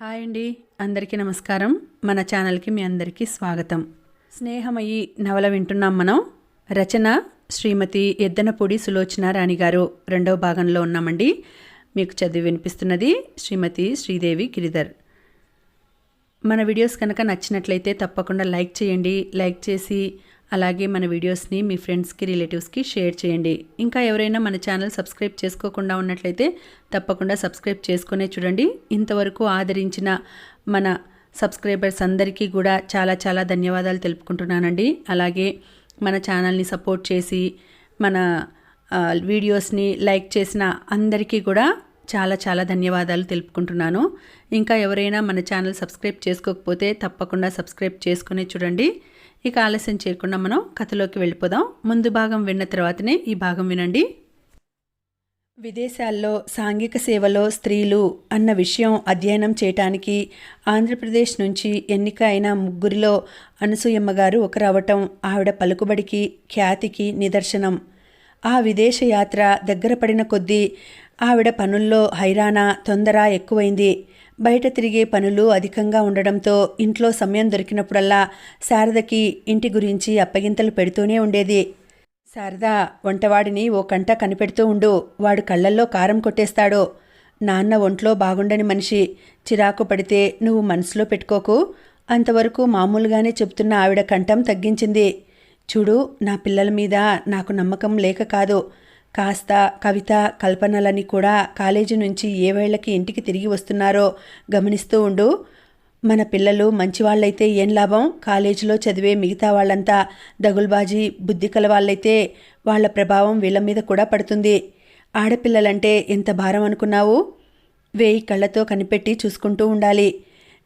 Hi అండి. అందరికీ నమస్కారం. మన ఛానల్కి మీ అందరికీ స్వాగతం. స్నేహమయ్యి నవల వింటున్నాం మనం. రచన శ్రీమతి ఎద్దనపూడి సులోచన రాణి గారు. రెండవ భాగంలో ఉన్నామండి. మీకు చదివి వినిపిస్తున్నది శ్రీమతి శ్రీదేవి గిరిధర్. మన వీడియోస్ కనుక నచ్చినట్లయితే తప్పకుండా లైక్ చేయండి. లైక్ చేసి అలాగే మన వీడియోస్ని మీ ఫ్రెండ్స్కి రిలేటివ్స్కి షేర్ చేయండి. ఇంకా ఎవరైనా మన ఛానల్ సబ్స్క్రైబ్ చేసుకోకుండా ఉన్నట్లయితే తప్పకుండా సబ్స్క్రైబ్ చేసుకునే చూడండి. ఇంతవరకు ఆదరించిన మన సబ్స్క్రైబర్స్ అందరికీ కూడా చాలా చాలా ధన్యవాదాలు తెలుపుకుంటున్నానండి. అలాగే మన ఛానల్ని సపోర్ట్ చేసి మన వీడియోస్ని లైక్ చేసిన అందరికీ కూడా చాలా చాలా ధన్యవాదాలు తెలుపుకుంటున్నాను. ఇంకా ఎవరైనా మన ఛానల్ సబ్స్క్రైబ్ చేసుకోకపోతే తప్పకుండా సబ్స్క్రైబ్ చేసుకుని చూడండి. ఇక ఆలస్యం చేయకుండా మనం కథలోకి వెళ్ళిపోదాం. ముందు భాగం విన్న తర్వాతనే ఈ భాగం వినండి. విదేశాల్లో సాంఘిక సేవలో స్త్రీలు అన్న విషయం అధ్యయనం చేయటానికి ఆంధ్రప్రదేశ్ నుంచి ఎన్నిక అయిన ముగ్గురిలో అనసూయమ్మ గారు ఒకరవటం ఆవిడ పలుకుబడికి ఖ్యాతికి నిదర్శనం. ఆ విదేశ యాత్ర దగ్గర పడిన కొద్దీ ఆవిడ పనుల్లో హైరానా తొందర ఎక్కువైంది. బయట తిరిగే పనులు అధికంగా ఉండడంతో ఇంట్లో సమయం దొరికినప్పుడల్లా శారదకి ఇంటి గురించి అప్పగింతలు పెడుతూనే ఉండేది. శారదా వంటవాడిని ఓ కంట కనిపెడుతూ ఉండు వాడు కళ్ళల్లో కారం కొట్టేస్తాడు. నాన్న ఒంట్లో బాగుండని మనిషి చిరాకు పడితే నువ్వు మనసులో పెట్టుకోకు. అంతవరకు మామూలుగానే చెప్తున్న ఆవిడ కంఠం తగ్గించింది. చూడు నా పిల్లల మీద నాకు నమ్మకం లేక కాదు. కాస్త కవిత కల్పనలని కూడా కాలేజీ నుంచి ఏ వేళకి ఇంటికి తిరిగి వస్తున్నారో గమనిస్తూ ఉండు. మన పిల్లలు మంచివాళ్ళైతే ఏం లాభం? కాలేజీలో చదివే మిగతా వాళ్ళంతా దగుల్బాజీ బుద్ధి కల వాళ్ళైతే వాళ్ళ ప్రభావం వీళ్ళ మీద కూడా పడుతుంది. ఆడపిల్లలంటే ఎంత భారం అనుకున్నావు? వేయి కళ్ళతో కనిపెట్టి చూసుకుంటూ ఉండాలి.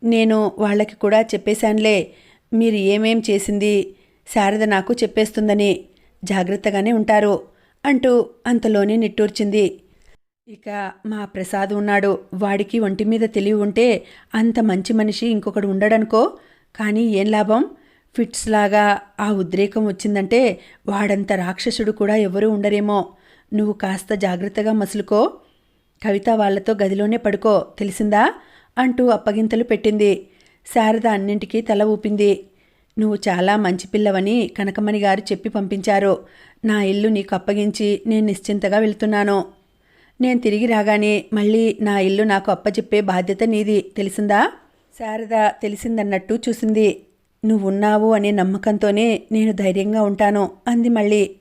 నేను వాళ్ళకి కూడా చెప్పేశానులే. మీరు ఏమేం చేసింది? శారద నాకు చెప్పేస్తుందని. జాగ్రత్తగానే ఉంటారు. అంటూ అంతలోనే నిట్టూర్చింది. ఇక మా ప్రసాద్ ఉన్నాడు. వాడికి ఒంటి మీద తెలివి ఉంటే అంత మంచి మనిషి ఇంకొకడు ఉండడనుకో కానీ ఏం లాభం? ఫిట్స్ లాగా ఆ ఉద్రేకం వచ్చిందంటే వాడంత రాక్షసుడు కూడా ఎవరూ ఉండరేమో. నువ్వు కాస్త జాగ్రత్తగా మసులుకో. కవిత వాళ్ళతో గదిలోనే పడుకో తెలిసిందా? అంటూ అప్పగింతలు పెట్టింది. శారద అన్నింటికీ తల ఊపింది. నువ్వు చాలా మంచి పిల్లవని కనకమణి గారు చెప్పి పంపించారు. నా ఇల్లు నీకు అప్పగించి నేను నిశ్చింతగా వెళ్తున్నాను. నేను తిరిగి రాగానే మళ్ళీ నా ఇల్లు నాకు అప్పచెప్పే బాధ్యత నీది. తెలిసిందా? శారద తెలిసిందన్నట్టు చూసింది. నువ్వున్నావు అనే నమ్మకంతోనే నేను ధైర్యంగా ఉంటాను అంది మళ్ళీ.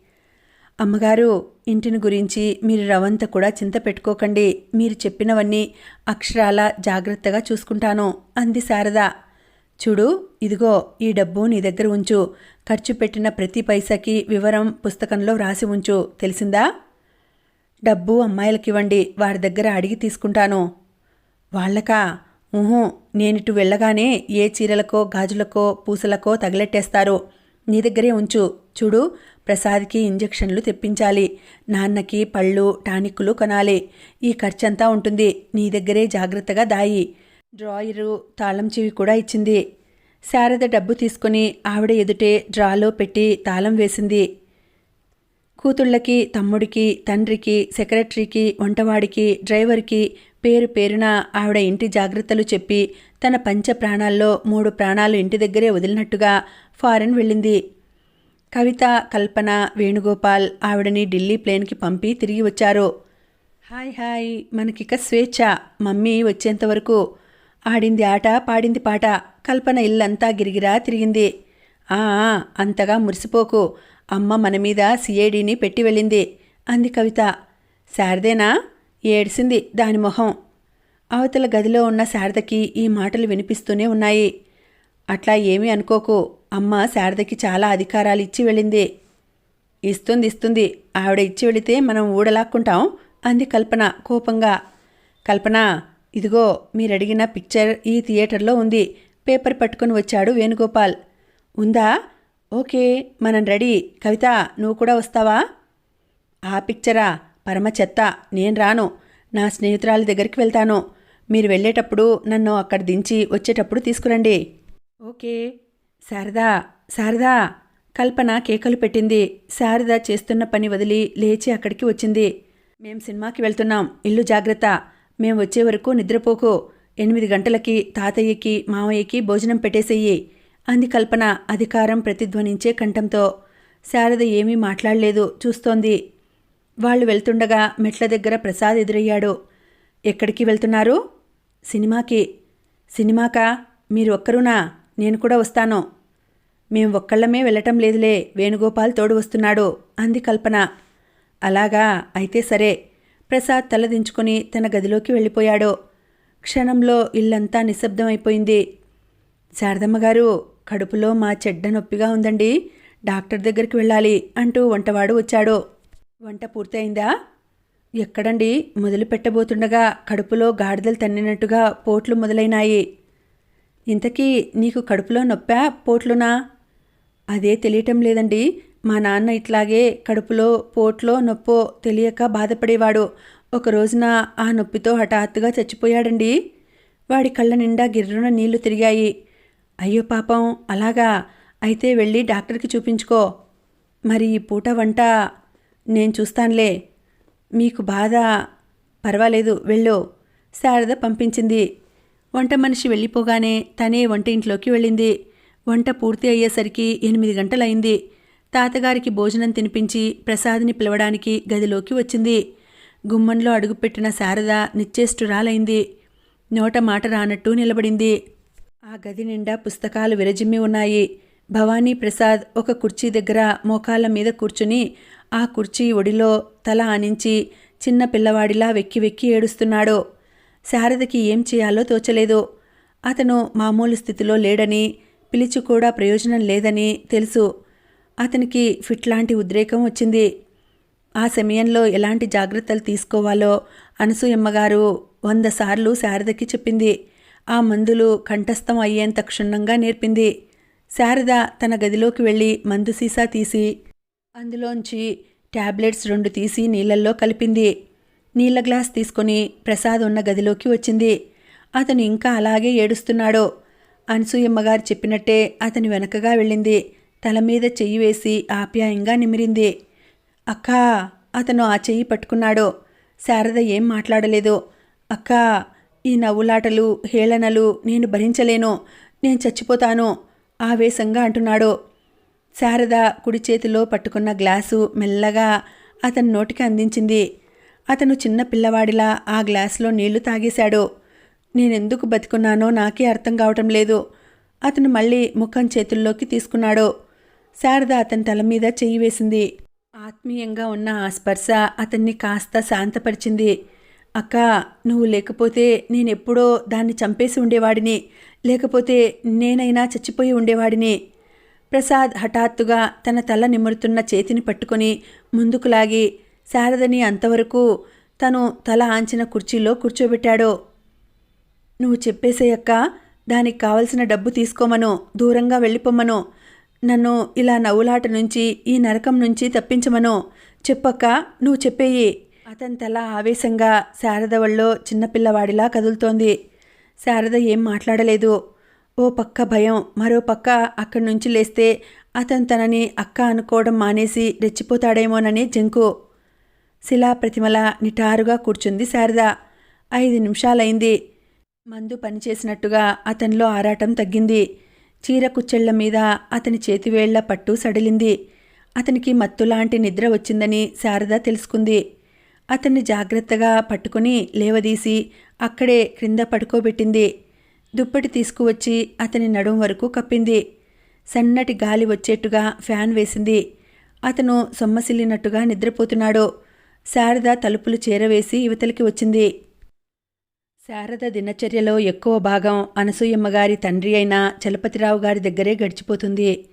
అమ్మగారు ఇంటిని గురించి మీరు రవంత కూడా చింత పెట్టుకోకండి. మీరు చెప్పినవన్నీ అక్షరాల జాగ్రత్తగా చూసుకుంటాను అంది శారద. చూడు ఇదిగో ఈ డబ్బు నీ దగ్గర ఉంచు. ఖర్చు పెట్టిన ప్రతి పైసాకి వివరం పుస్తకంలో రాసి ఉంచు. తెలిసిందా? డబ్బు అమ్మాయిలకివ్వండి వారి దగ్గర అడిగి తీసుకుంటాను. వాళ్ళకా? ఊహు నేనిటు వెళ్ళగానే ఏ చీరలకో గాజులకో పూసలకో తగిలెట్టేస్తారు. నీ దగ్గరే ఉంచు. చూడు ప్రసాద్కి ఇంజెక్షన్లు తెప్పించాలి. నాన్నకి పళ్ళు టానిక్కులు కొనాలి. ఈ ఖర్చంతా ఉంటుంది. నీ దగ్గరే జాగ్రత్తగా దాయి. డ్రాయరు తాళం చెవి కూడా ఇచ్చింది. శారద డబ్బు తీసుకుని ఆవిడ ఎదుటే డ్రాలో పెట్టి తాళం వేసింది. కూతుళ్ళకి తమ్ముడికి తండ్రికి సెక్రటరీకి వంటవాడికి డ్రైవర్కి పేరు పేరున ఆవిడ ఇంటి జాగ్రత్తలు చెప్పి తన పంచ ప్రాణాల్లో మూడు ప్రాణాలు ఇంటి దగ్గరే వదిలినట్టుగా ఫారెన్ వెళ్ళింది. కవిత కల్పన వేణుగోపాల్ ఆవిడని ఢిల్లీ ప్లేన్కి పంపి తిరిగి వచ్చారు. హాయ్ హాయ్ మనకిక స్వేచ్ఛ. మమ్మీ వచ్చేంతవరకు ఆడింది ఆట పాడింది పాట. కల్పన ఇల్లంతా గిరిగిరా తిరిగింది. ఆ అంతగా మురిసిపోకు. అమ్మ మన మీద సిఐడిని పెట్టి వెళ్ళింది. అంది కవిత. శారదేనా? ఏడిసింది దాని మొహం. అవతల గదిలో ఉన్న శారదకి ఈ మాటలు వినిపిస్తూనే ఉన్నాయి. అట్లా ఏమీ అనుకోకు. అమ్మ శారదకి చాలా అధికారాలు ఇచ్చి వెళ్ళింది. ఇస్తుంది ఇస్తుంది. ఆవిడ ఇచ్చి వెళితే మనం ఊడలాక్కుంటాం అంది కల్పన కోపంగా. కల్పన ఇదిగో మీరడిగిన పిక్చర్ ఈ థియేటర్లో ఉంది. పేపర్ పట్టుకొని వచ్చాడు వేణుగోపాల్. ఉందా? ఓకే మనం రెడీ. కవిత నువ్వు కూడా వస్తావా? ఆ పిక్చరా? పరమ చెత్త. నేను రాను. నా స్నేహితురాలి దగ్గరికి వెళ్తాను. మీరు వెళ్ళేటప్పుడు నన్ను అక్కడ దించి వచ్చేటప్పుడు తీసుకురండి. ఓకే. శారదా శారదా. కల్పన కేకలు పెట్టింది. శారద చేస్తున్న పని వదిలి లేచి అక్కడికి వచ్చింది. మేం సినిమాకి వెళ్తున్నాం. ఇల్లు జాగ్రత్త. మేం వచ్చే వరకు నిద్రపోకు. ఎనిమిది గంటలకి తాతయ్యకి మామయ్యకి భోజనం పెట్టేసేయి అంది కల్పన అధికారం ప్రతిధ్వనించే కంఠంతో. శారద ఏమీ మాట్లాడలేదు చూస్తోంది. వాళ్ళు వెళ్తుండగా మెట్ల దగ్గర ప్రసాద్ ఎదురయ్యాడు. ఎక్కడికి వెళ్తున్నారు? సినిమాకి. సినిమాకా? మీరు ఒక్కరునా? నేను కూడా వస్తాను. మేం ఒక్కళ్ళమే వెళ్ళటం లేదులే వేణుగోపాల్ తోడు వస్తున్నాడు అంది కల్పన. అలాగా? అయితే సరే. ప్రసాద్ తలదించుకొని తన గదిలోకి వెళ్ళిపోయాడు. క్షణంలో ఇల్లంతా నిశ్శబ్దమైపోయింది. శారదమ్మ గారు కడుపులో మా చెడ్డ నొప్పిగా ఉందండి డాక్టర్ దగ్గరికి వెళ్ళాలి అంటూ వంటవాడు వచ్చాడు. వంట పూర్తయిందా? ఎక్కడండి? మొదలు పెట్టబోతుండగా కడుపులో గాడిదలు తన్నినట్టుగా పోట్లు మొదలైనాయి. ఇంతకీ నీకు కడుపులో నొప్పా పోట్లునా? అదే తెలియటం లేదండి మా నాన్న ఇట్లాగే కడుపులో పోట్లో నొప్పో తెలియక బాధపడేవాడు. ఒక రోజున ఆ నొప్పితో హఠాత్తుగా చచ్చిపోయాడండి. వాడి కళ్ళ నిండా గిర్రున నీళ్ళు తిరిగాయి. అయ్యో పాపం అలాగా? అయితే వెళ్ళి డాక్టర్కి చూపించుకో. మరి ఈ పూట వంట నేను చూస్తానులే. మీకు బాధ? పర్వాలేదు వెళ్ళు. శారద పంపించింది. వంట మనిషి వెళ్ళిపోగానే తనే వంట ఇంట్లోకి వెళ్ళింది. వంట పూర్తి అయ్యేసరికి ఎనిమిది గంటలైంది తాతగారికి భోజనం తినిపించి ప్రసాద్ని పిలవడానికి గదిలోకి వచ్చింది. గుమ్మంలో అడుగుపెట్టిన శారద నిశ్చేష్టురాలైంది. నోట మాట రానట్టు నిలబడింది. ఆ గది నిండా పుస్తకాలు విరజిమ్మి ఉన్నాయి. భవానీ ప్రసాద్ ఒక కుర్చీ దగ్గర మోకాళ్ళ మీద కూర్చుని ఆ కుర్చీ ఒడిలో తల ఆనించి చిన్న పిల్లవాడిలా వెక్కి వెక్కి ఏడుస్తున్నాడు. శారదకి ఏం చేయాలో తోచలేదు. అతను మామూలు స్థితిలో లేడని పిలిచి కూడా ప్రయోజనం లేదని తెలుసు. అతనికి ఫిట్ లాంటి ఉద్రేకం వచ్చింది. ఆ సమయంలో ఎలాంటి జాగ్రత్తలు తీసుకోవాలో అనసూయమ్మగారు వంద సార్లు శారదకి చెప్పింది. ఆ మందులు కంఠస్థం అయ్యేంత క్షుణ్ణంగా నేర్పింది. శారద తన గదిలోకి వెళ్ళి మందు సీసా తీసి అందులోంచి ట్యాబ్లెట్స్ రెండు తీసి నీళ్ళల్లో కలిపింది. నీళ్ళ గ్లాస్ తీసుకొని ప్రసాద్ ఉన్న గదిలోకి వచ్చింది. అతను ఇంకా అలాగే ఏడుస్తున్నాడు. అనసూయమ్మగారు చెప్పినట్టే అతని వెనకగా వెళ్ళింది. తల మీద చెయ్యి వేసి ఆప్యాయంగా నిమిరింది. అక్కా అతను ఆ చెయ్యి పట్టుకున్నాడు. శారద ఏం మాట్లాడలేదు. అక్కా ఈ నవ్వులాటలు హేళనలు నేను భరించలేను. నేను చచ్చిపోతాను. ఆవేశంగా అంటున్నాడు. శారద కుడి చేతిలో పట్టుకున్న గ్లాసు మెల్లగా అతని నోటికి అందించింది. అతను చిన్న పిల్లవాడిలా ఆ గ్లాసులో నీళ్ళు తాగేశాడు. నేనెందుకు బతికున్నానో నాకే అర్థం కావటం లేదు. అతను మళ్ళీ ముఖం చేతుల్లోకి తీసుకున్నాడు. శారద అతని తల మీద చెయ్యి వేసింది. ఆత్మీయంగా ఉన్న ఆ స్పర్శ అతన్ని కాస్త శాంతపరిచింది. అక్క నువ్వు లేకపోతే నేనెప్పుడో దాన్ని చంపేసి ఉండేవాడిని. లేకపోతే నేనైనా చచ్చిపోయి ఉండేవాడిని. ప్రసాద్ హఠాత్తుగా తన తల నిమురుతున్న చేతిని పట్టుకొని ముందుకు లాగి శారదని అంతవరకు తను తల ఆంచిన కుర్చీలో కూర్చోబెట్టాడు. నువ్వు చెప్పేసేయక్క దానికి కావలసిన డబ్బు తీసుకోమను దూరంగా వెళ్ళిపోమ్మను. నన్ను ఇలా నవ్వులాట నుంచి ఈ నరకం నుంచి తప్పించమను. చెప్పక్క నువ్వు చెప్పేయి. అతని తల ఆవేశంగా శారద వల్లో చిన్నపిల్లవాడిలా కదులుతోంది. శారద ఏం మాట్లాడలేదు. ఓ పక్క భయం మరో పక్క అక్కడి నుంచి లేస్తే అతను తనని అక్క అనుకోవడం మానేసి రెచ్చిపోతాడేమోనని జంకు. శిలా ప్రతిమల నిటారుగా కూర్చుంది శారద. ఐదు నిమిషాలైంది. మందు పనిచేసినట్టుగా అతనిలో ఆరాటం తగ్గింది. చీర కుచ్చెళ్ళ మీద అతని చేతివేళ్ళ పట్టు సడిలింది. అతనికి మత్తులాంటి నిద్ర వచ్చిందని శారద తెలుసుకుంది. అతన్ని జాగ్రత్తగా పట్టుకుని లేవదీసి అక్కడే క్రింద పడుకోబెట్టింది. దుప్పటి తీసుకువచ్చి అతని నడుం వరకు కప్పింది. సన్నటి గాలి వచ్చేట్టుగా ఫ్యాన్ వేసింది. అతను సొమ్మసిల్లినట్టుగా నిద్రపోతున్నాడు. శారద తలుపులు చేరవేసి యువతలికి వచ్చింది. శారద దినచర్యలో ఎక్కువ భాగం అనసూయమ్మగారి తండ్రి అయిన చలపతిరావు గారి దగ్గరే గడిచిపోతుంది.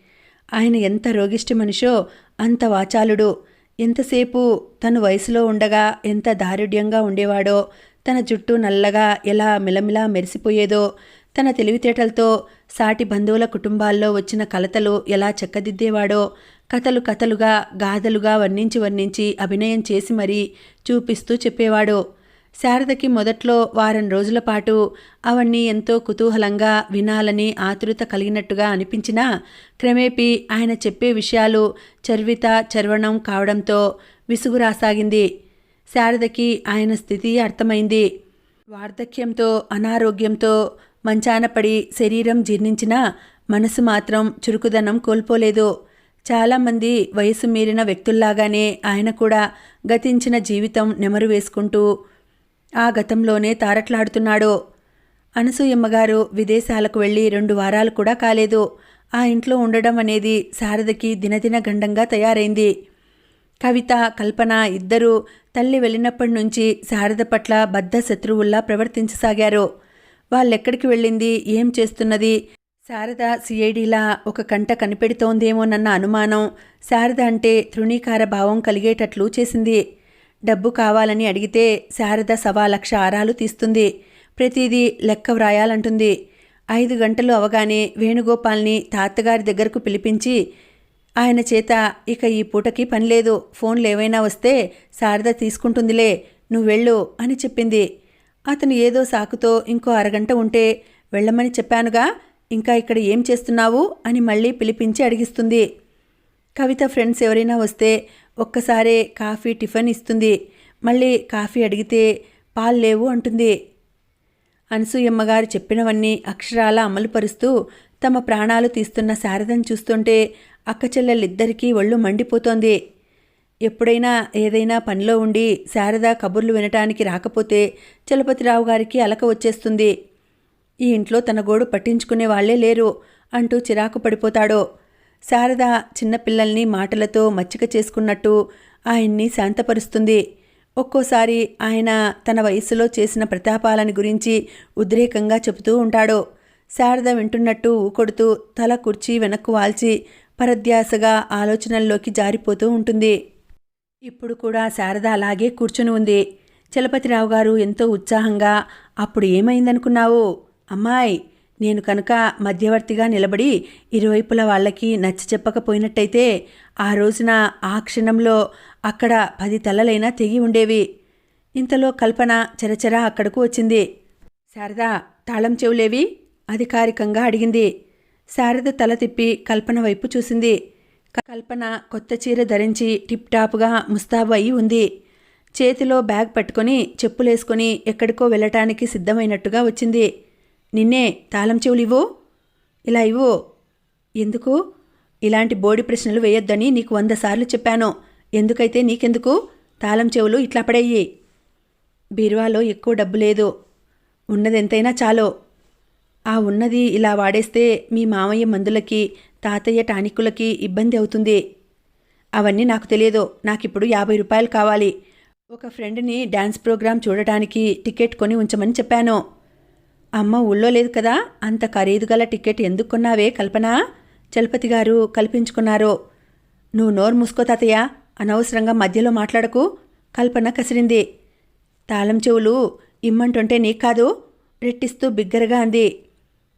ఆయన ఎంత రోగిష్టి మనిషో అంత వాచాలుడు. ఎంతసేపు తను వయసులో ఉండగా ఎంత దారుఢ్యంగా ఉండేవాడో తన జుట్టు నల్లగా ఎలా మిలమిలా మెరిసిపోయేదో తన తెలివితేటలతో సాటి బంధువుల కుటుంబాల్లో వచ్చిన కలతలు ఎలా చెక్కదిద్దేవాడో కథలు కథలుగా గాథలుగా వర్ణించి వర్ణించి అభినయం చేసి మరీ చూపిస్తూ చెప్పేవాడు. శారదకి మొదట్లో వారం రోజుల పాటు అవన్నీ ఎంతో కుతూహలంగా వినాలని ఆతృత కలిగినట్టుగా అనిపించినా క్రమేపీ ఆయన చెప్పే విషయాలు చర్విత చర్వణం కావడంతో విసుగు రాసాగింది. శారదకి ఆయన స్థితి అర్థమైంది. వార్ధక్యంతో అనారోగ్యంతో మంచాన పడి శరీరం జీర్ణించినా మనసు మాత్రం చురుకుదనం కోల్పోలేదు. చాలామంది వయసు మీరిన వ్యక్తుల్లాగానే ఆయన కూడా గతించిన జీవితం నెమరు వేసుకుంటూ ఆ గతంలోనే తారట్లాడుతున్నాడు. అనసూయమ్మగారు విదేశాలకు వెళ్ళి రెండు వారాలు కూడా కాలేదు. ఆ ఇంట్లో ఉండడం అనేది శారదకి దినదిన గండంగా తయారైంది. కవిత కల్పన ఇద్దరూ తల్లి వెళ్ళినప్పటి నుంచి శారద పట్ల బద్ధ శత్రువుల్లా ప్రవర్తించసాగారు. వాళ్ళెక్కడికి వెళ్ళింది? ఏం చేస్తున్నది? శారద సిఐడిలా ఒక కంట కనిపెడుతోందేమోనన్న అనుమానం శారద అంటే తృణీకార భావం కలిగేటట్లు చేసింది. డబ్బు కావాలని అడిగితే శారద సవా లక్ష ఆరాలు తీస్తుంది. ప్రతిదీ లెక్క వ్రాయాలంటుంది. ఐదు గంటలు అవగానే వేణుగోపాల్ని తాతగారి దగ్గరకు పిలిపించి ఆయన చేత ఇక ఈ పూటకి పనిలేదు ఫోన్లు ఏవైనా వస్తే శారద తీసుకుంటుందిలే నువ్వు వెళ్ళు అని చెప్పింది. అతను ఏదో సాకుతో ఇంకో అరగంట ఉంటే వెళ్ళమని చెప్పానుగా ఇంకా ఇక్కడ ఏం చేస్తున్నావు అని మళ్ళీ పిలిపించి అడిగిస్తుంది. కవిత ఫ్రెండ్స్ ఎవరైనా వస్తే ఒక్కసారే కాఫీ టిఫిన్ ఇస్తుంది. మళ్ళీ కాఫీ అడిగితే పాలు లేవు అంటుంది. అనసూయమ్మగారు చెప్పినవన్నీ అక్షరాల అమలుపరుస్తూ తమ ప్రాణాలు తీస్తున్న శారదను చూస్తుంటే అక్క చెల్లెళ్ళిద్దరికీ ఒళ్ళు మండిపోతోంది. ఎప్పుడైనా ఏదైనా పనిలో ఉండి శారద కబుర్లు వినటానికి రాకపోతే చలపతిరావు గారికి అలక వచ్చేస్తుంది. ఈ ఇంట్లో తన గోడు పట్టించుకునే వాళ్ళే లేరు అంటూ చిరాకు పడిపోతాడో శారద చిన్నపిల్లల్ని మాటలతో మచ్చిక చేసుకున్నట్టు ఆయన్ని శాంతపరుస్తుంది. ఒక్కోసారి ఆయన తన వయసులో చేసిన ప్రతాపాలని గురించి ఉద్రేకంగా చెబుతూ ఉంటాడు. శారద వింటున్నట్టు ఊకొడుతూ తల కుర్చీ వెనక్కు వాల్చి పరధ్యాసగా ఆలోచనల్లోకి జారిపోతూ ఉంటుంది. ఇప్పుడు కూడా శారద అలాగే కూర్చుని ఉంది. చలపతిరావు గారు ఎంతో ఉత్సాహంగా అప్పుడు ఏమైందనుకున్నావు? అమ్మాయి నేను కనుక మధ్యవర్తిగా నిలబడి ఇరువైపుల వాళ్ళకి నచ్చ చెప్పకపోయినట్టయితే ఆ రోజున ఆ క్షణంలో అక్కడ పది తలలైనా తెగి ఉండేవి. ఇంతలో కల్పన చరచరా అక్కడకు వచ్చింది. శారదా తాళం చెవులేవి? అధికారికంగా అడిగింది. శారద తల తిప్పి కల్పన వైపు చూసింది. కల్పన కొత్త చీర ధరించి టిప్ టాప్గా ముస్తాబు అయి ఉంది. చేతిలో బ్యాగ్ పట్టుకొని చెప్పులేసుకొని ఎక్కడికో వెళ్ళటానికి సిద్ధమైనట్టుగా వచ్చింది. నిన్నే తాళం చెవులు ఇవ్వు. ఇలా ఇవ్వు. ఎందుకు? ఇలాంటి బోడి ప్రశ్నలు వేయొద్దని నీకు వంద సార్లు చెప్పాను. ఎందుకైతే నీకెందుకు? తాళం చెవులు ఇట్లా పడేయి. బీరువాలో ఎక్కువ డబ్బు లేదు. ఉన్నదెంతైనా చాలో. ఆ ఉన్నది ఇలా వాడేస్తే మీ మామయ్య మందులకి తాతయ్య టానిక్కులకి ఇబ్బంది అవుతుంది. అవన్నీ నాకు తెలియదు. నాకిప్పుడు యాభై రూపాయలు కావాలి. ఒక ఫ్రెండ్ని డ్యాన్స్ ప్రోగ్రాం చూడటానికి టికెట్ కొని ఉంచమని చెప్పాను. అమ్మ ఊళ్ళో లేదు కదా? అంత ఖరీదు గల టికెట్ ఎందుకు కొన్నావే కల్పన? చలపతి గారు కల్పించుకున్నారు. నువ్వు నోరు మూసుకో తాతయ్య అనవసరంగా మధ్యలో మాట్లాడకు. కల్పన కసిరింది. తాళం చెవులు ఇమ్మంటుంటే నీకు కాదు రెట్టిస్తూ బిగ్గరగా అంది.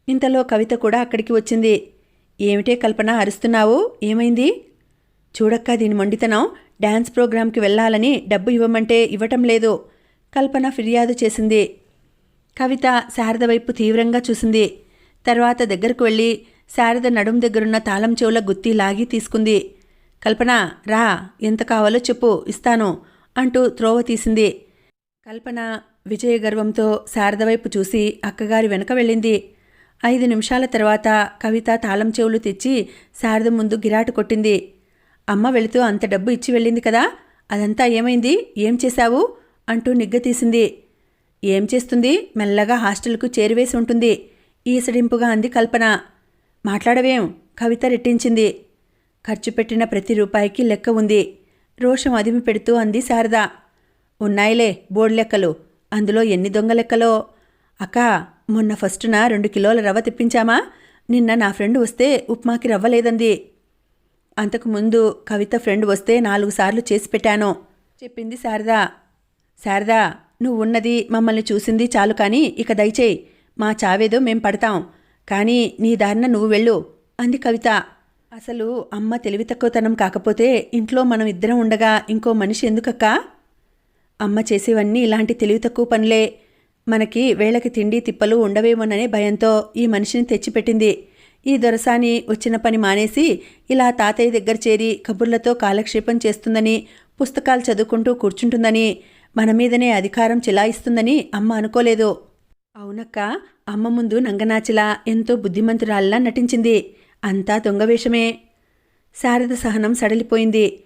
ఇంతలో కవిత కూడా అక్కడికి వచ్చింది. ఏమిటే కల్పన అరుస్తున్నావు? ఏమైంది? చూడక్క దీని మొండితనం. డ్యాన్స్ ప్రోగ్రాంకి వెళ్ళాలని డబ్బు ఇవ్వమంటే ఇవ్వటం లేదు. కల్పన ఫిర్యాదు చేసింది. కవిత శారద వైపు తీవ్రంగా చూసింది. తర్వాత దగ్గరకు వెళ్ళి శారద నడుం దగ్గరున్న తాళం చెవుల గుత్తి లాగి తీసుకుంది. కల్పన రా ఎంత కావాలో చెప్పు ఇస్తాను అంటూ త్రోవ తీసింది. కల్పన విజయ గర్వంతో శారద వైపు చూసి అక్కగారి వెనక వెళ్ళింది. ఐదు నిమిషాల తర్వాత కవిత తాళం చెవులు తెచ్చి శారద ముందు గిరాటు కొట్టింది. అమ్మ వెళుతూ అంత డబ్బు ఇచ్చి వెళ్ళింది కదా అదంతా ఏమైంది ఏం చేశావు? అంటూ నిగ్గతీసింది ఏం చేస్తుంది? మెల్లగా హాస్టల్కు చేరివేసి ఉంటుంది. ఈసడింపుగా అంది కల్పన. మాట్లాడవేం? కవిత రెట్టించింది. ఖర్చు పెట్టిన ప్రతి రూపాయికి లెక్క ఉంది. రోషం అదిమి పెడుతూ అంది శారద. ఉన్నాయిలే బోర్డు లెక్కలు. అందులో ఎన్ని దొంగ లెక్కలో? అక్క మొన్న ఫస్టున రెండు కిలోల రవ్వ తెప్పించామా? నిన్న నా ఫ్రెండ్ వస్తే ఉప్మాకి రవ్వ లేదంది. అంతకుముందు కవిత ఫ్రెండ్ వస్తే నాలుగు సార్లు చేసి పెట్టాను. చెప్పింది శారదా. శారదా నువ్వు ఉన్నది మమ్మల్ని చూసింది చాలు కానీ ఇక దయచేయి. మా చావేదో మేం పడతాం. కానీ నీ దారిన నువ్వు వెళ్ళు. అంది కవిత. అసలు అమ్మ తెలివి తక్కువతనం కాకపోతే ఇంట్లో మనం ఇద్దరం ఉండగా ఇంకో మనిషి ఎందుకక్కా? అమ్మ చేసేవన్నీ ఇలాంటి తెలివి తక్కువ పనులే. మనకి వేళకి తిండి తిప్పలు ఉండవేమోననే భయంతో ఈ మనిషిని తెచ్చిపెట్టింది. ఈ దొరసాని వచ్చిన పని మానేసి ఇలా తాతయ్య దగ్గర చేరి కబుర్లతో కాలక్షేపం చేస్తుందని పుస్తకాలు చదువుకుంటూ కూర్చుంటుందని మన మీదనే అధికారం చిలాయిస్తుందని అమ్మ అనుకోలేదు. అవునక్క అమ్మ ముందు నంగనాచిలా ఎంతో బుద్ధిమంతురాల్లా నటించింది. అంతా దొంగవేషమే శారద సహనం సడలిపోయింది.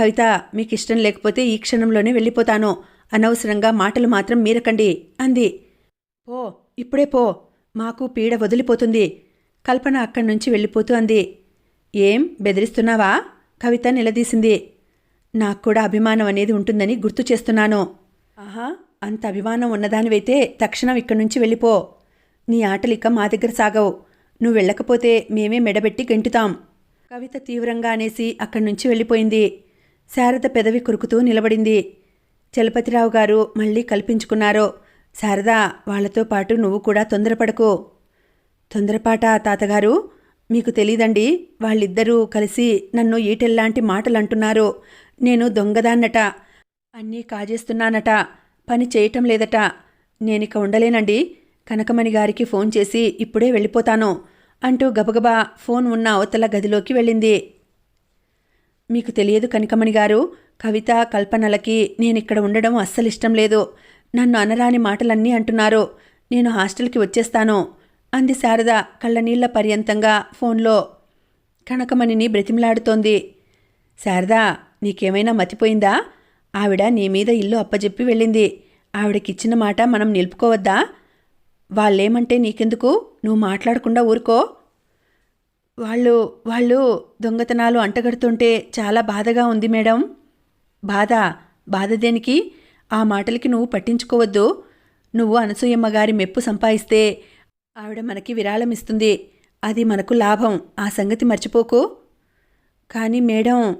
కవిత మీకు ఇష్టం లేకపోతే ఈ క్షణంలోనే వెళ్ళిపోతాను. అనవసరంగా మాటలు మాత్రం మీరకండి అంది. పో ఇప్పుడే పో. మాకు పీడ వదిలిపోతుంది. కల్పన అక్కడి నుంచి వెళ్ళిపోతూ అంది. ఏం బెదిరిస్తున్నావా? కవిత నిలదీసింది. నాకు కూడా అభిమానం అనేది ఉంటుందని గుర్తు చేస్తున్నాను. ఆహా అంత అభిమానం ఉన్నదానివైతే తక్షణం ఇక్కడి నుంచి వెళ్ళిపో. నీ ఆటలిక మా దగ్గర సాగవు. నువ్వు వెళ్ళకపోతే మేమే మెడబెట్టి గెంటుతాం. కవిత తీవ్రంగా అనేసి అక్కడి నుంచి వెళ్ళిపోయింది. శారద పెదవి కురుకుతూ నిలబడింది. చలపతిరావు గారు మళ్ళీ కల్పించుకున్నారు. శారద వాళ్ళతో పాటు నువ్వు కూడా తొందరపడకు. తొందరపాట తాతగారు మీకు తెలీదండి వాళ్ళిద్దరూ కలిసి నన్ను ఈటెల్లాంటి మాటలు అంటున్నారు నేను దొంగదాన్నట. అన్నీ కాజేస్తున్నానట. పని చేయటం లేదట. నేనిక ఉండలేనండి. కనకమణి గారికి ఫోన్ చేసి ఇప్పుడే వెళ్ళిపోతాను అంటూ గబగబా ఫోన్ ఉన్న అవతల గదిలోకి వెళ్ళింది. మీకు తెలియదు కనకమణి గారు కవిత కల్పనలకి నేనిక్కడ ఉండడం అస్సలు ఇష్టం లేదు. నన్ను అనరాని మాటలన్నీ అంటున్నారు. నేను హాస్టల్కి వచ్చేస్తాను అంది శారద కళ్ళనీళ్ళ పర్యంతంగా ఫోన్లో. కనకమణిని బ్రతిమలాడుతోంది. శారదా నీకేమైనా మతిపోయిందా? ఆవిడ నీ మీద ఇల్లు అప్పజెప్పి వెళ్ళింది. ఆవిడకిచ్చిన మాట మనం నిలుపుకోవద్దా? వాళ్ళేమంటే నీకెందుకు? నువ్వు మాట్లాడకుండా ఊరుకో. వాళ్ళు వాళ్ళు దొంగతనాలు అంటగడుతుంటే చాలా బాధగా ఉంది మేడం. బాధ బాధ దేనికి? ఆ మాటలకి నువ్వు పట్టించుకోవద్దు. నువ్వు అనసూయమ్మ గారి మెప్పు సంపాదిస్తే ఆవిడ మనకి విరాళం ఇస్తుంది అది మనకు లాభం. ఆ సంగతి మర్చిపోకు. కానీ మేడం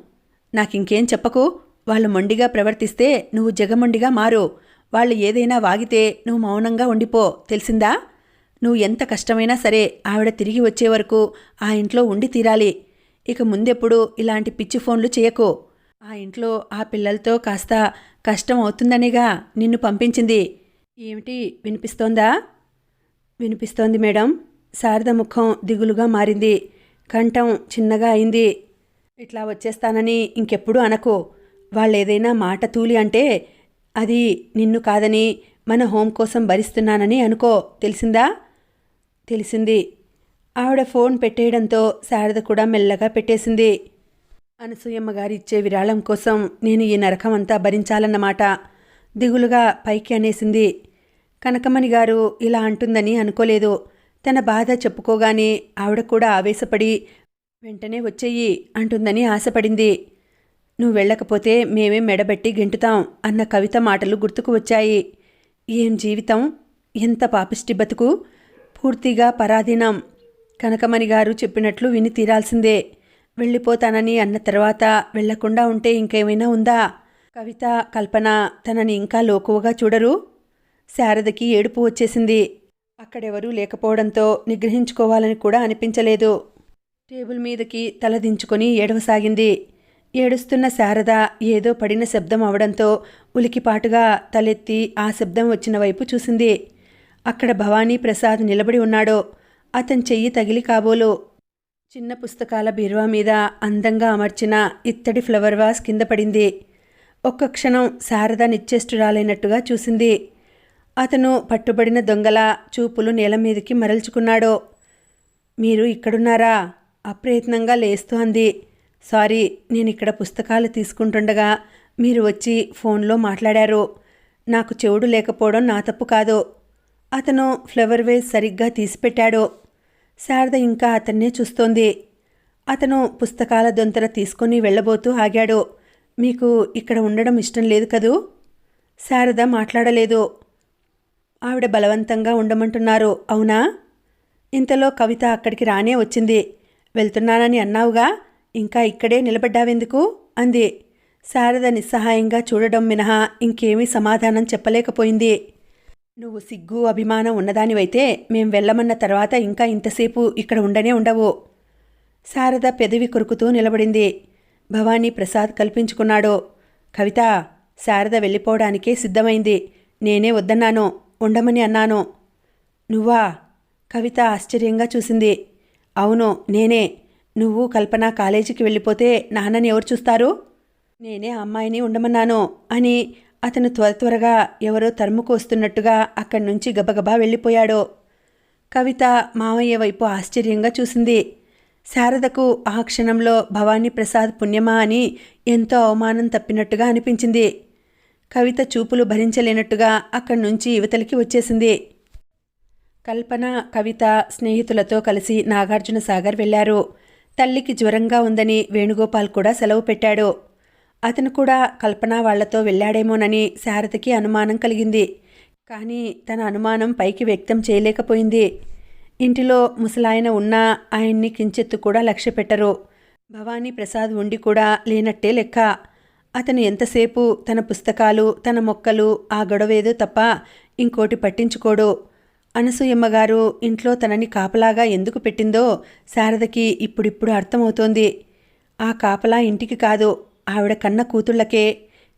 నాకింకేం చెప్పకు. వాళ్ళు మొండిగా ప్రవర్తిస్తే నువ్వు జగమొండిగా మారు. వాళ్ళు ఏదైనా వాగితే నువ్వు మౌనంగా ఉండిపో. తెలిసిందా? నువ్వు ఎంత కష్టమైనా సరే ఆవిడ తిరిగి వచ్చే వరకు ఆ ఇంట్లో ఉండి తీరాలి. ఇక ముందెప్పుడు ఇలాంటి పిచ్చి ఫోన్లు చేయకు. ఆ ఇంట్లో ఆ పిల్లలతో కాస్త కష్టం అవుతుందనేగా నిన్ను పంపించింది. ఏమిటి? వినిపిస్తోందా? వినిపిస్తోంది మేడం. శారద ముఖం దిగులుగా మారింది. కంఠం చిన్నగా అయింది. ఇట్లా వచ్చేస్తానని ఇంకెప్పుడు అనకు. వాళ్ళేదైనా మాట తూలి అంటే అది నిన్ను కాదని మన హోం కోసం భరిస్తున్నానని అనుకో. తెలిసిందా? తెలిసింది. ఆవిడ ఫోన్ పెట్టేయడంతో శారద కూడా మెల్లగా పెట్టేసింది. అనసూయమ్మ గారి ఇచ్చే విరాళం కోసం నేను ఈ నరకం అంతా భరించాలన్నమాట. దిగులుగా పైకి అనేసింది. కనకమణి గారు ఇలా అంటుందని అనుకోలేదు. తన బాధ చెప్పుకోగానే ఆవిడ కూడా ఆవేశపడి వెంటనే వచ్చేయి అంటుందని ఆశపడింది. నువ్వు వెళ్ళకపోతే మేమే మెడబెట్టి గెంటుతాం అన్న కవిత మాటలు గుర్తుకు వచ్చాయి. ఏం జీవితం? ఎంత పాపిష్టి బతుకు? పూర్తిగా పరాధీనం. కనకమణి గారు చెప్పినట్లు విని తీరాల్సిందే. వెళ్ళిపోతానని అన్న తర్వాత వెళ్ళకుండా ఉంటే ఇంకేమైనా ఉందా? కవిత కల్పన తనని ఇంకా లోకువగా చూడరు. శారదకి ఏడుపు వచ్చేసింది. అక్కడెవరూ లేకపోవడంతో నిగ్రహించుకోవాలని కూడా అనిపించలేదు. టేబుల్ మీదకి తలదించుకొని ఏడవసాగింది. ఏడుస్తున్న శారద ఏదో పడిన శబ్దం అవడంతో ఉలికిపాటుగా తలెత్తి ఆ శబ్దం వచ్చిన వైపు చూసింది. అక్కడ భవానీ ప్రసాద్ నిలబడి ఉన్నాడో అతని చెయ్యి తగిలి కాబోలు. చిన్న పుస్తకాల బీరువా మీద అందంగా అమర్చిన ఇత్తడి ఫ్లవర్ వాస్ కింద పడింది. ఒక్క క్షణం శారద నిశ్చేష్టురాలైనట్టుగా చూసింది. అతను పట్టుబడిన దొంగల చూపులు నేల మీదకి మరల్చుకున్నాడు. మీరు ఇక్కడున్నారా? అప్రయత్నంగా లేస్తూ అంది. సారీ నేను ఇక్కడ పుస్తకాలు తీసుకుంటుండగా మీరు వచ్చి ఫోన్లో మాట్లాడారు. నాకు చెవుడు లేకపోవడం నా తప్పు కాదు. అతను ఫ్లవర్ వేస్ సరిగ్గా తీసిపెట్టాడు. శారద ఇంకా అతన్నే చూస్తోంది. అతను పుస్తకాల దొంతర తీసుకొని వెళ్ళబోతూ ఆగాడు. మీకు ఇక్కడ ఉండడం ఇష్టం లేదు కదూ? శారద మాట్లాడలేదు. ఆవిడ బలవంతంగా ఉండమంటున్నారు అవునా? ఇంతలో కవిత అక్కడికి రానే వచ్చింది. వెళ్తున్నానని అన్నావుగా? ఇంకా ఇక్కడే నిలబడ్డావెందుకు? అంది. శారద నిస్సహాయంగా చూడడం మినహా ఇంకేమీ సమాధానం చెప్పలేకపోయింది. నువ్వు సిగ్గు అభిమానం ఉన్నదానివైతే మేం వెళ్ళమన్న తర్వాత ఇంకా ఇంతసేపు ఇక్కడ ఉండనే ఉండవు. శారద పెదవి కొరుకుతూ నిలబడింది. భవానీ ప్రసాద్ కల్పించుకున్నాడు. కవిత శారద వెళ్ళిపోవడానికే సిద్ధమైంది. నేనే వద్దన్నాను. ఉండమని అన్నాను. నువ్వా? కవిత ఆశ్చర్యంగా చూసింది. అవును నేనే. నువ్వు కల్పన కాలేజీకి వెళ్ళిపోతే నాన్నని ఎవరు చూస్తారు? నేనే అమ్మాయిని ఉండమన్నాను అని అతను త్వర త్వరగా ఎవరో తరుముకు వస్తున్నట్టుగా అక్కడి నుంచి గబగబా వెళ్ళిపోయాడు. కవిత మామయ్య వైపు ఆశ్చర్యంగా చూసింది. శారదకు ఆ క్షణంలో భవానీ ప్రసాద్ పుణ్యమా అని ఎంతో అవమానం తప్పినట్టుగా అనిపించింది. కవిత చూపులు భరించలేనట్టుగా అక్కడి నుంచి యువతలకి వచ్చేసింది. కల్పన కవిత స్నేహితులతో కలిసి నాగార్జున సాగర్ వెళ్ళారు తల్లికి జ్వరంగా ఉందని వేణుగోపాల్ కూడా సెలవు పెట్టాడు. అతను కూడా కల్పన వాళ్ళతో వెళ్ళాడేమోనని శారదకి అనుమానం కలిగింది. కానీ తన అనుమానం పైకి వ్యక్తం చేయలేకపోయింది. ఇంటిలో ముసలాయన ఉన్నా ఆయన్ని కించెత్తు కూడా లక్ష్య పెట్టరు. భవానీ ప్రసాద్ ఉండి కూడా లేనట్టే లెక్క. అతను ఎంతసేపు తన పుస్తకాలు తన మొక్కలు ఆ గొడవేదో తప్ప ఇంకోటి పట్టించుకోడు. అనసూయమ్మగారు ఇంట్లో తనని కాపలాగా ఎందుకు పెట్టిందో శారదకి ఇప్పుడిప్పుడు అర్థమవుతోంది. ఆ కాపలా ఇంటికి కాదు ఆవిడ కన్న కూతుళ్ళకే.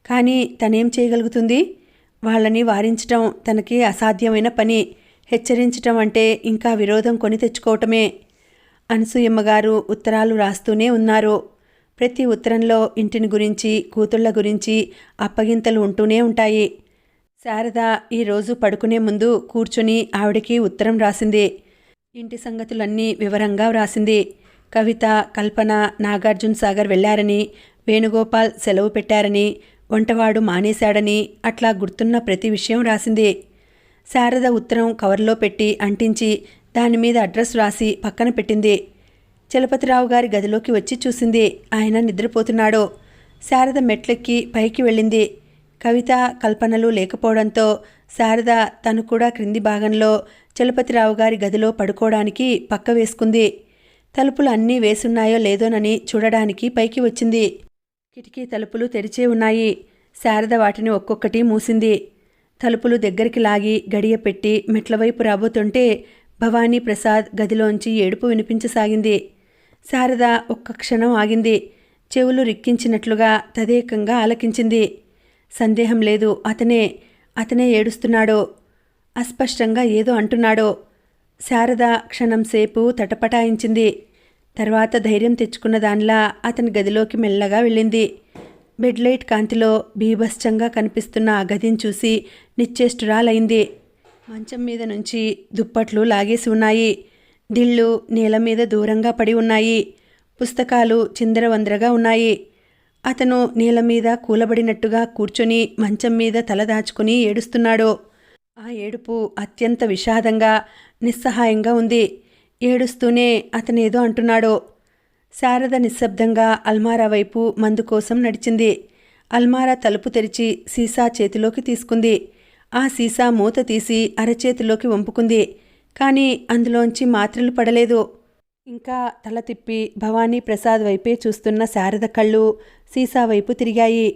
కానీ తనేం చేయగలుగుతుంది? వాళ్ళని వారించటం తనకి అసాధ్యమైన పని. హెచ్చరించటం అంటే ఇంకా విరోధం కొని తెచ్చుకోవటమే. అనసూయమ్మగారు ఉత్తరాలు రాస్తూనే ఉన్నారు. ప్రతి ఉత్తరంలో ఇంటిని గురించి కూతుళ్ళ గురించి అప్పగింతలు ఉంటూనే ఉంటాయి. శారద ఈరోజు పడుకునే ముందు కూర్చుని ఆవిడకి ఉత్తరం రాసింది. ఇంటి సంగతులన్నీ వివరంగా వ్రాసింది. కవిత కల్పన నాగార్జున సాగర్ వెళ్ళారని వేణుగోపాల్ సెలవు పెట్టారని వంటవాడు మానేశాడని అట్లా గుర్తున్న ప్రతి విషయం రాసింది. శారద ఉత్తరం కవర్లో పెట్టి అంటించి దాని మీద అడ్రస్ రాసి పక్కన పెట్టింది. చలపతిరావు గారి గదిలోకి వచ్చి చూసింది. ఆయన నిద్రపోతున్నాడు. శారద మెట్లెక్కి పైకి వెళ్ళింది. కవిత కల్పనలు లేకపోవడంతో శారద తను కూడా క్రింది భాగంలో చలపతిరావు గారి గదిలో పడుకోవడానికి పక్క వేసుకుంది. తలుపులు అన్నీ వేసున్నాయో లేదోనని చూడడానికి పైకి వచ్చింది. కిటికీ తలుపులు తెరిచే ఉన్నాయి. శారద వాటిని ఒక్కొక్కటి మూసింది. తలుపులు దగ్గరికి లాగి గడియ పెట్టి మెట్లవైపు రాబోతుంటే భవానీ ప్రసాద్ గదిలోంచి ఏడుపు వినిపించసాగింది. శారద ఒక్క క్షణం ఆగింది. చెవులు రిక్కించినట్లుగా తదేకంగా ఆలకించింది. సందేహం లేదు. అతనే అతనే ఏడుస్తున్నాడో అస్పష్టంగా ఏదో అంటున్నాడో. శారద క్షణం సేపు తటపటాయించింది. తర్వాత ధైర్యం తెచ్చుకున్న దానిలా అతని గదిలోకి మెల్లగా వెళ్ళింది. బెడ్ లైట్ కాంతిలో బీభత్సంగా కనిపిస్తున్న ఆ గదిని చూసి నిశ్చేష్టురాలైంది. మంచం మీద నుంచి దుప్పట్లు లాగేసి ఉన్నాయి. దిళ్ళు నేల మీద దూరంగా పడి ఉన్నాయి. పుస్తకాలు చిందరవందరగా ఉన్నాయి. అతను నీల మీద కూలబడినట్టుగా కూర్చొని మంచం మీద తల దాచుకుని ఏడుస్తున్నాడు. ఆ ఏడుపు అత్యంత విషాదంగా నిస్సహాయంగా ఉంది. ఏడుస్తూనే అతనేదో అంటున్నాడు. శారద నిశ్శబ్దంగా అల్మారా వైపు మందు కోసం నడిచింది. అల్మారా తలుపు తెరిచి సీసా చేతిలోకి తీసుకుంది. ఆ సీసా మూత తీసి అరచేతిలోకి వంపుకుంది. కానీ అందులోంచి మాత్రలు పడలేదు. ఇంకా తల తిప్పి భవానీ ప్రసాద్ వైపే చూస్తున్న శారద కళ్ళు సీసా వైపు తిరిగాయి.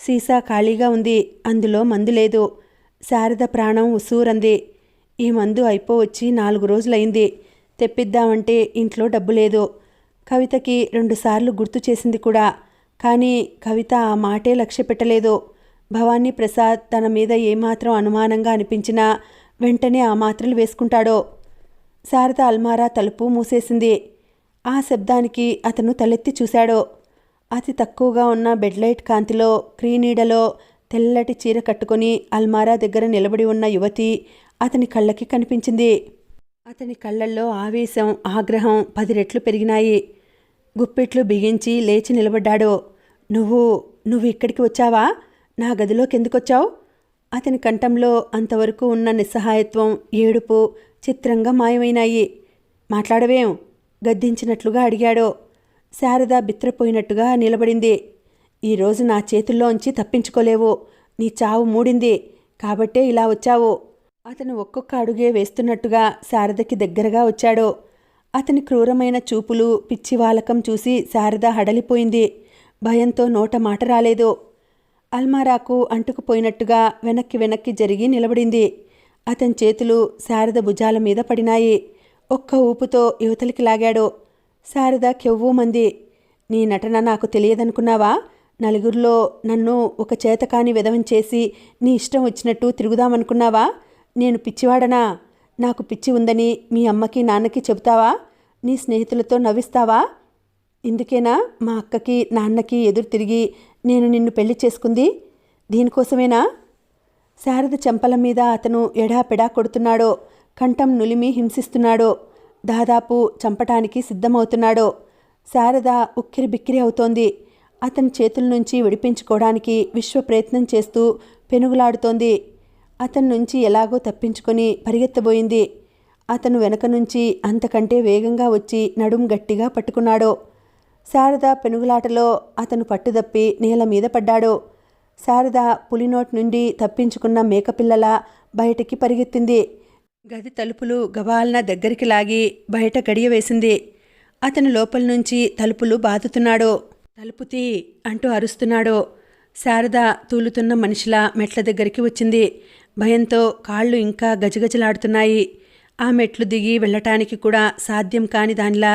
సీసా ఖాళీగా ఉంది. అందులో మందు లేదు. శారద ప్రాణం ఉసూరంది. ఈ మందు అయిపోవచ్చి నాలుగు రోజులైంది తెప్పిద్దామంటే ఇంట్లో డబ్బు లేదు. కవితకి రెండుసార్లు గుర్తు చేసింది కూడా. కానీ కవిత ఆ మాటే లక్ష్య పెట్టలేదు. భవానీ ప్రసాద్ తన మీద ఏమాత్రం అనుమానంగా అనిపించినా వెంటనే ఆ మాత్రలు వేసుకుంటాడో శారద అల్మారా తలుపు మూసేసింది. ఆ శబ్దానికి అతను తలెత్తి చూశాడు. అతి తక్కువగా ఉన్న బెడ్లైట్ కాంతిలో క్రీనీడలో తెల్లటి చీర కట్టుకొని అల్మారా దగ్గర నిలబడి ఉన్న యువతి అతని కళ్ళకి కనిపించింది. అతని కళ్ళల్లో ఆవేశం ఆగ్రహం పది రెట్లు పెరిగినాయి. గుప్పెట్లు బిగించి లేచి నిలబడ్డాడు. నువ్వు నువ్వు ఇక్కడికి వచ్చావా? నా గదిలోకి ఎందుకొచ్చావు అతని కంఠంలో అంతవరకు ఉన్న నిస్సహాయత్వం ఏడుపు చిత్రంగా మాయమైనాయి. మాట్లాడవేం? గద్దించినట్లుగా అడిగాడో. శారద బిత్రపోయినట్టుగా నిలబడింది. ఈరోజు నా చేతుల్లోంచి తప్పించుకోలేవు. నీ చావు మూడింది. కాబట్టే ఇలా వచ్చావు. అతను ఒక్కొక్క అడుగే వేస్తున్నట్టుగా శారదకి దగ్గరగా వచ్చాడు. అతని క్రూరమైన చూపులు పిచ్చివాలకం చూసి శారద హడలిపోయింది. భయంతో నోట మాట రాలేదు. అల్మారాకు అంటుకుపోయినట్టుగా వెనక్కి వెనక్కి జరిగి నిలబడింది. అతని చేతులు శారద భుజాల మీద పడినాయి. ఒక్క ఊపుతో యువతలికి లాగాడు. శారద కెవ్వుమంది నీ నటన నాకు తెలియదనుకున్నావా? నలుగురిలో నన్ను ఒక చేతకాని విధవం చేసి నీ ఇష్టం వచ్చినట్టు తిరుగుదామనుకున్నావా? నేను పిచ్చివాడనా? నాకు పిచ్చి ఉందని మీ అమ్మకి నాన్నకి చెబుతావా? నీ స్నేహితులతో నవ్విస్తావా? ఇందుకేనా మా అక్కకి నాన్నకి ఎదురు తిరిగి నేను నిన్ను పెళ్ళి చేసుకుంది? దీనికోసమేనా? శారద చెంపల మీద అతను ఎడాపెడా కొడుతున్నాడో కంఠం నులిమి హింసిస్తున్నాడో దాదాపు చంపటానికి సిద్ధమవుతున్నాడో శారద ఉక్కిరి బిక్కిరి అవుతోంది. అతని చేతుల నుంచి విడిపించుకోవడానికి విశ్వ ప్రయత్నం చేస్తూ పెనుగులాడుతోంది. అతని నుంచి ఎలాగో తప్పించుకొని పరిగెత్తబోయింది. అతను వెనక నుంచి అంతకంటే వేగంగా వచ్చి నడుం గట్టిగా పట్టుకున్నాడో శారద పెనుగులాటలో అతను పట్టుదప్పి నేల మీద పడ్డాడు. శారద పులినోట్ నుండి తప్పించుకున్న మేకపిల్లల బయటికి పరిగెత్తింది. గది తలుపులు గవాల్న దగ్గరికి లాగి బయట గడియ వేసింది. అతను లోపల నుంచి తలుపులు బాదుతున్నాడు. తలుపుతీ అంటూ అరుస్తున్నాడు. శారద తూలుతున్న మనిషిలా మెట్ల దగ్గరికి వచ్చింది. భయంతో కాళ్ళు ఇంకా గజగజలాడుతున్నాయి. ఆ మెట్లు దిగి వెళ్ళటానికి కూడా సాధ్యం కాని దానిలా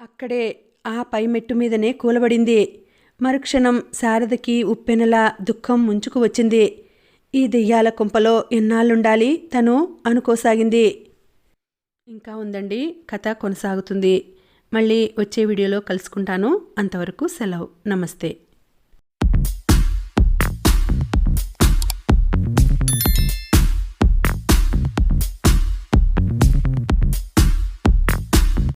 అక్కడే ఆ పై మెట్టు మీదనే కూలబడింది. మరుక్షణం శారదకి ఉప్పెనలా దుఃఖం ముంచుకు వచ్చింది. ఈ దెయ్యాల కుంపలో ఎన్నాళ్ళుండాలి తను అనుకోసాగింది. ఇంకా ఉందండి కథ కొనసాగుతుంది. మళ్ళీ వచ్చే వీడియోలో కలుసుకుంటాను. అంతవరకు సెలవు. నమస్తే.